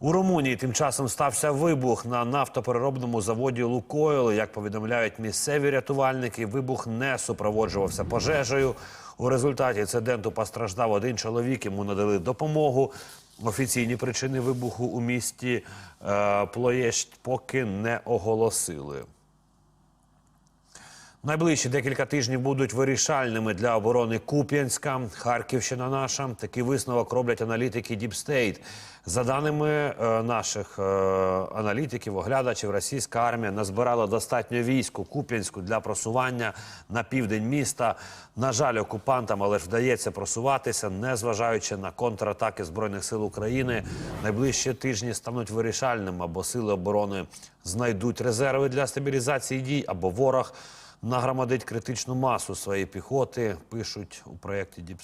У Румунії тим часом стався вибух на нафтопереробному заводі Лукойл. Як повідомляють місцеві рятувальники, вибух не супроводжувався пожежею. У результаті інциденту постраждав один чоловік. Йому надали допомогу. Офіційні причини вибуху у місті е, Плоєщ поки не оголосили. Найближчі декілька тижнів будуть вирішальними для оборони Куп'янська, Харківщина наша. Такий висновок роблять аналітики State. За даними е, наших е, аналітиків, оглядачів, російська армія назбирала достатньо військ у Куп'янську для просування на південь міста. На жаль, окупантам, але ж вдається просуватися, незважаючи на контратаки збройних сил України. Найближчі тижні стануть вирішальними, або сили оборони знайдуть резерви для стабілізації дій, або ворог нагромадить критичну масу своєї піхоти, пишуть у проєкті Deep